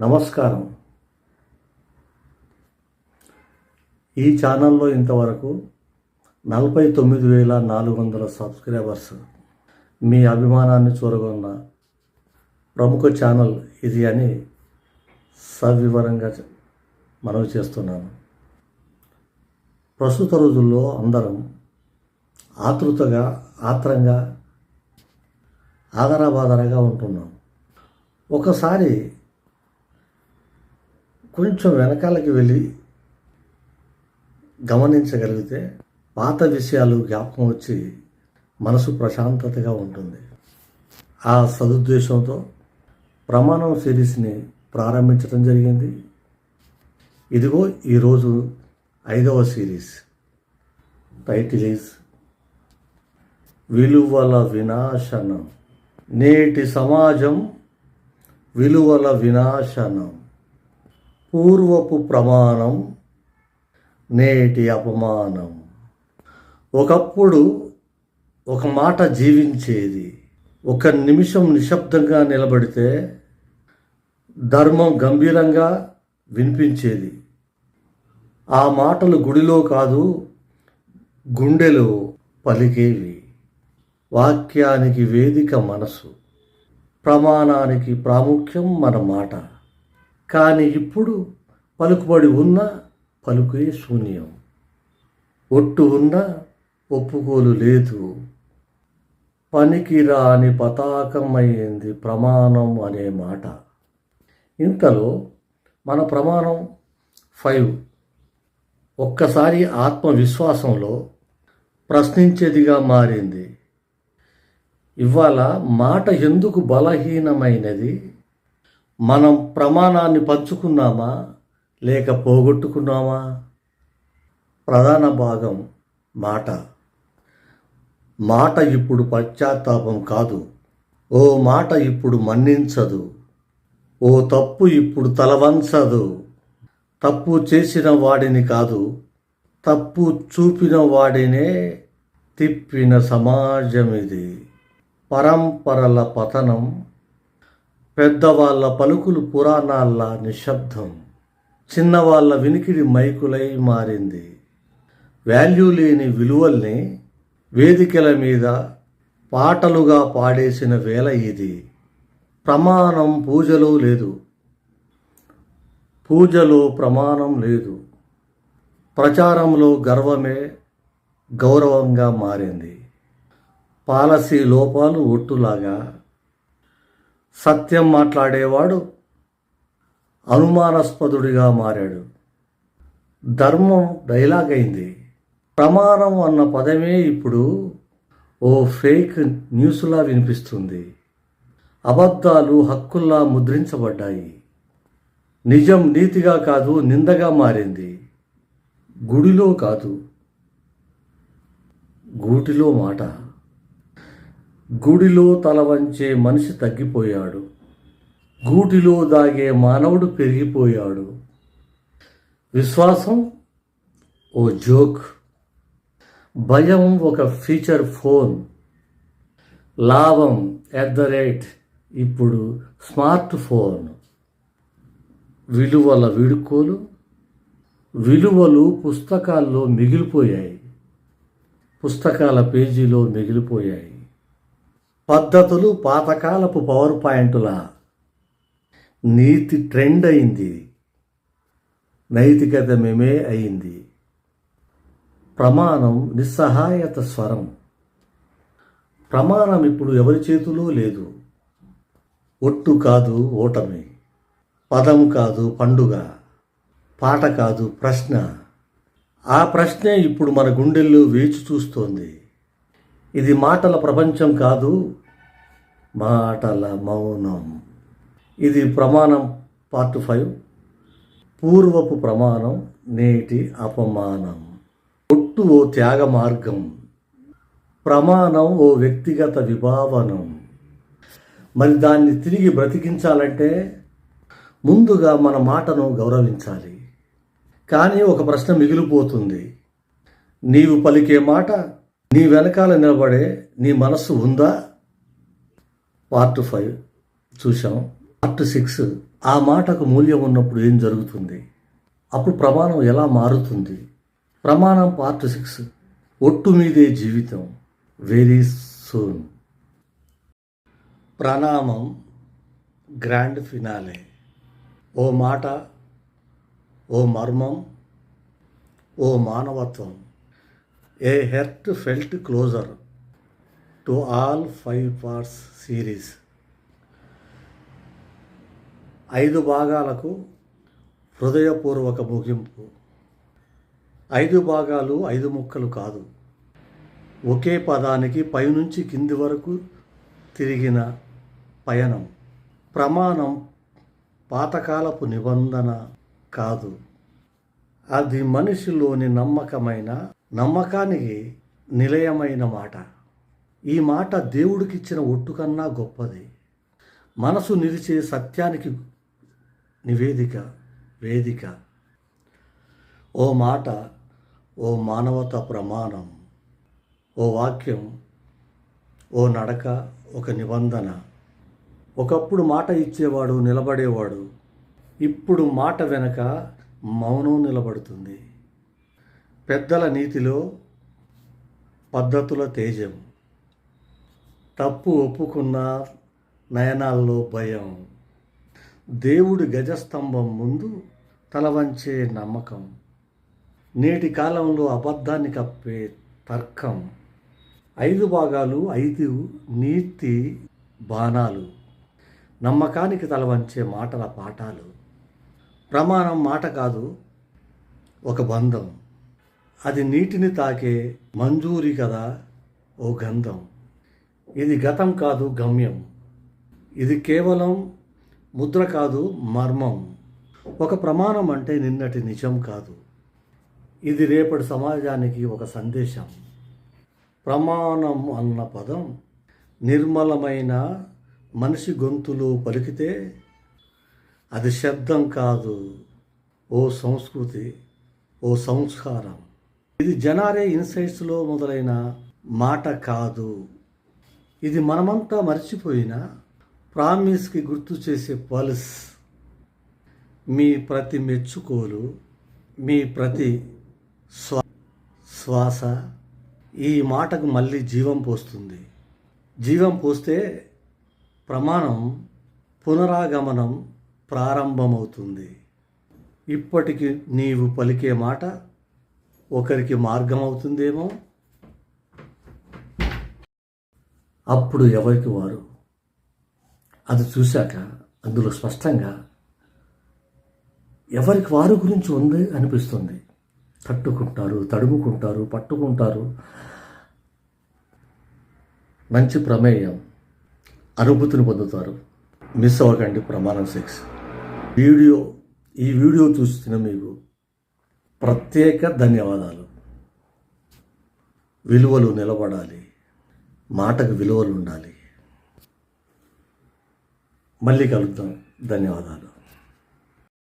నమస్కారం. ఈ ఛానల్లో ఇంతవరకు నలభై తొమ్మిది వేల నాలుగు వందల సబ్స్క్రైబర్స్ మీ అభిమానాన్ని చూరగొన్న ప్రముఖ ఛానల్ ఇది అని సవివరంగా మనవి చేస్తున్నాను. ప్రస్తుత రోజుల్లో అందరం ఆతృతగా ఆత్రంగా ఆదరాబాదరగా ఉంటున్నాం. ఒకసారి కొంచెం వెనకాలకి వెళ్ళి గమనించగలిగితే పాత విషయాలు జ్ఞాపకం వచ్చి మనసు ప్రశాంతతగా ఉంటుంది. ఆ సదుద్దేశంతో ప్రమాణం సిరీస్ని ప్రారంభించడం జరిగింది. ఇదిగో ఈరోజు ఐదవ సిరీస్. టైటిల్ ఈజ్ విలువల వినాశనం. నేటి సమాజం విలువల వినాశనం. పూర్వపు ప్రమాణం నేటి అపమానం. ఒకప్పుడు ఒక మాట జీవించేది. ఒక నిమిషం నిశ్శబ్దంగా నిలబడితే ధర్మం గంభీరంగా వినిపించేది. ఆ మాటలు గుడిలో కాదు గుండెలో పలికేవి. వాక్యానికి వేదిక మనసు. ప్రమాణానికి ప్రాముఖ్యం మన మాట. కానీ ఇప్పుడు పలుకుబడి ఉన్న పలుకే శూన్యం. ఒట్టు ఉన్నా ఒప్పుకోలు లేదు. పనికిరాని పతాకమైంది ప్రమాణం అనే మాట. ఇంతలో మన ప్రమాణం ఫైవ్. ఒక్కసారి ఆత్మవిశ్వాసంలో ప్రశ్నించేదిగా మారింది. ఇవాళ మాట ఎందుకు బలహీనమైనది? మనం ప్రమాణాన్ని పంచుకున్నామా? లేక పోగొట్టుకున్నామా? ప్రధాన భాగం మాట. మాట ఇప్పుడు పశ్చాత్తాపం కాదు. ఓ మాట ఇప్పుడు మన్నించదు. ఓ తప్పు ఇప్పుడు తలవంచదు. తప్పు చేసిన వాడిని కాదు. తప్పు చూపిన వాడినే తిప్పిన సమాజం ఇది. పరంపరల పతనం పెద్దవాళ్ళ పలుకులు పురాణాల నిశ్శబ్దం. చిన్నవాళ్ళ వినికిడి మైకులై మారింది. వాల్యూ లేని విలువల్ని వేదికల మీద పాటలుగా పాడేసిన వేల ఇది. ప్రమాణం పూజలో లేదు. పూజలో ప్రమాణం లేదు. ప్రచారంలో గర్వమే గౌరవంగా మారింది. పాలసీ లోపాలు ఒట్టులాగా సత్యం మాట్లాడేవాడు అనుమానాస్పదుడిగా మారాడు. ధర్మం డైలాగ్ అయింది. ప్రమాణం అన్న పదమే ఇప్పుడు ఓ ఫేక్ న్యూస్లా వినిపిస్తుంది. అబద్ధాలు హక్కుల్లా ముద్రించబడ్డాయి. నిజం నీతిగా కాదు నిందగా మారింది. గుడిలో కాదు గూటిలో మాట. గుడిలో తల వంచే మనిషి తగ్గిపోయాడు. గూటిలో దాగే మానవుడు పెరిగిపోయాడు. విశ్వాసం? ఓ జోక్. భయం ఒక ఫీచర్ ఫోన్. లాభం ఎట్ ద రేట్ ఇప్పుడు స్మార్ట్ ఫోన్. విలువల విడుకోలు? విలువలు పుస్తకాల్లో మిగిలిపోయాయి. పుస్తకాల పేజీలో మిగిలిపోయాయి. పద్ధతులు పాతకాలపు పవర్ పాయింటులా. నీతి ట్రెండ్ అయింది. నైతికత మేమే అయింది. ప్రమాణం నిస్సహాయత స్వరం. ప్రమాణం ఇప్పుడు ఎవరి చేతిలో లేదు. ఒట్టు కాదు ఓటమి. పదం కాదు పండుగ. పాట కాదు ప్రశ్న. ఆ ప్రశ్నే ఇప్పుడు మన గుండెల్లో వేచి చూస్తోంది. ఇది మాటల ప్రపంచం కాదు మాటల మౌనం. ఇది ప్రమాణం పార్ట్ ఫైవ్. పూర్వపు ప్రమాణం నేటి అపమానం. ఒట్టు ఓ త్యాగ మార్గం. ప్రమాణం ఓ వ్యక్తిగత విభావనం. మరి దాన్ని తిరిగి బ్రతికించాలంటే ముందుగా మన మాటను గౌరవించాలి. కానీ ఒక ప్రశ్న మిగిలిపోతుంది. నీవు పలికే మాట నీ వెనకాల నిలబడే నీ మనస్సు ఉందా? పార్ట్ ఫైవ్ చూసాం పార్ట్ సిక్స్ ఆ మాటకు మూల్యం ఉన్నప్పుడు ఏం జరుగుతుంది? అప్పుడు ప్రమాణం ఎలా మారుతుంది? ప్రమాణం పార్ట్ సిక్స్ ఒట్టు మీదే జీవితం. వెరీ సూన్ ప్రణామం. గ్రాండ్ ఫినాలే ఓ మాట ఓ మర్మం ఓ మానవత్వం. A heartfelt closer to all five parts series ఐదు భాగాలకు హృదయపూర్వక ముగింపు. ఐదు భాగాలు ఐదు ముక్కలు కాదు. ఒకే పదానికి పైనుంచి కింది వరకు తిరిగిన పయనం ప్రమాణం పాతకాలపు నిబంధన కాదు. అది మనిషిలోని నమ్మకమైన నమ్మకానికి నిలయమైన మాట. ఈ మాట దేవుడికిచ్చిన ఒట్టు కన్నా గొప్పది. మనసు నిలిచే సత్యానికి నివేదిక వేదిక. ఓ మాట ఓ మానవత ప్రమాణం. ఓ వాక్యం ఓ నడక ఒక నిబంధన. ఒకప్పుడు మాట ఇచ్చేవాడు నిలబడేవాడు. ఇప్పుడు మాట వెనక మౌనం నిలబడుతుంది. పెద్దల నీతిలో పద్ధతుల తేజం. తప్పు ఒప్పుకున్న నయనాల్లో భయం. దేవుడి గజస్తంభం ముందు తల వంచే నమ్మకం. నేటి కాలంలో అబద్ధాన్ని కప్పే తర్కం. ఐదు భాగాలు ఐదు నీతి బాణాలు. నమ్మకానికి తలవంచే మాటల పాఠాలు. ప్రమాణం మాట కాదు ఒక బంధం. అది నీటిని తాకే మంజూరి కదా ఓ గంధం. ఇది గతం కాదు గమ్యం. ఇది కేవలం ముద్ర కాదు మర్మం. ఒక ప్రమాణం అంటే నిన్నటి నిజం కాదు. ఇది రేపటి సమాజానికి ఒక సందేశం. ప్రమాణం అన్న పదం నిర్మలమైన మనిషి గొంతులో పలికితే అది శబ్దం కాదు. ఓ సంస్కృతి ఓ సంస్కారం. ఇది జనారే ఇన్సైట్స్లో మొదలైన మాట కాదు. ఇది మనమంతా మర్చిపోయిన ప్రామిస్కి గుర్తు చేసే పల్స్. మీ ప్రతి మెచ్చుకోలు మీ ప్రతి స్వా శ్వాస ఈ మాటకు మళ్ళీ జీవం పోస్తుంది. జీవం పోస్తే ప్రమాణం పునరాగమనం ప్రారంభమవుతుంది. ఇప్పటికి నీవు పలికే మాట ఒకరికి మార్గం అవుతుందేమో? అప్పుడు ఎవరికి వారు? అది చూశాక అందులో స్పష్టంగా ఎవరికి వారి గురించి ఉంది అనిపిస్తుంది. తట్టుకుంటారు తడుముకుంటారు పట్టుకుంటారు. మంచి ప్రమేయం. అనుభూతిని పొందుతారు. మిస్ అవ్వకండి ప్రమాణం సిక్స్. వీడియో ఈ వీడియో చూస్తున్న మీకు ప్రత్యేక ధన్యవాదాలు. విలువలు నిలబడాలి. మాటకు విలువలు ఉండాలి. మళ్ళీ కలుద్దాం. ధన్యవాదాలు.